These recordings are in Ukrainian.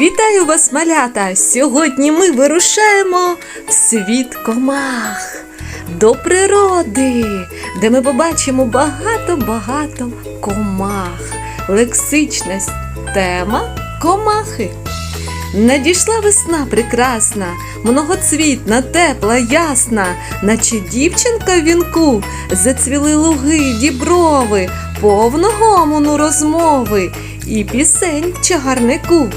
Вітаю вас, малята! Сьогодні ми вирушаємо в світ комах до природи, де ми побачимо багато-багато комах. Лексична тема комахи. Надійшла весна прекрасна, многоцвітна, тепла, ясна, наче дівчинка в вінку, зацвіли луги, діброви, повно гомону розмови і пісень чагарнику.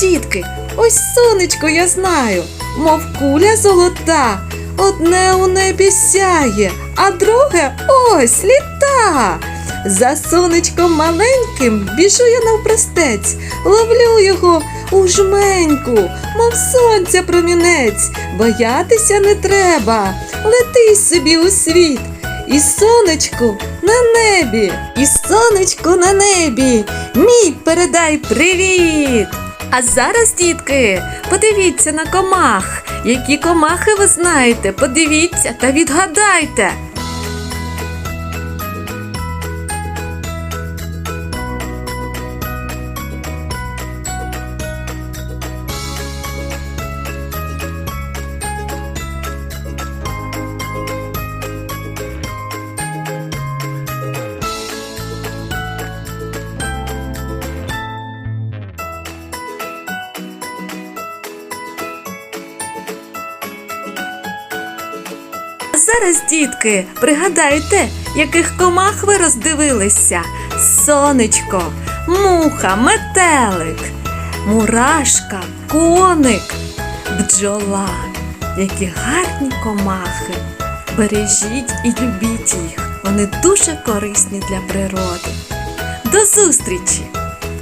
Дітки, ось сонечко я знаю, мов куля золота, одне у небі сяє, а друге ось літа. За сонечком маленьким біжу я навпростець, ловлю його у жменьку, мов сонця промінець. Боятися не треба, лети собі у світ. І сонечку на небі, і сонечку на небі, мій передай привіт. А зараз, дітки, подивіться на комах. Які комахи ви знаєте? Подивіться та відгадайте. Зараз, дітки, пригадайте, яких комах ви роздивилися: сонечко, муха, метелик, мурашка, коник, бджола. Які гарні комахи. Бережіть і любіть їх. Вони дуже корисні для природи. До зустрічі!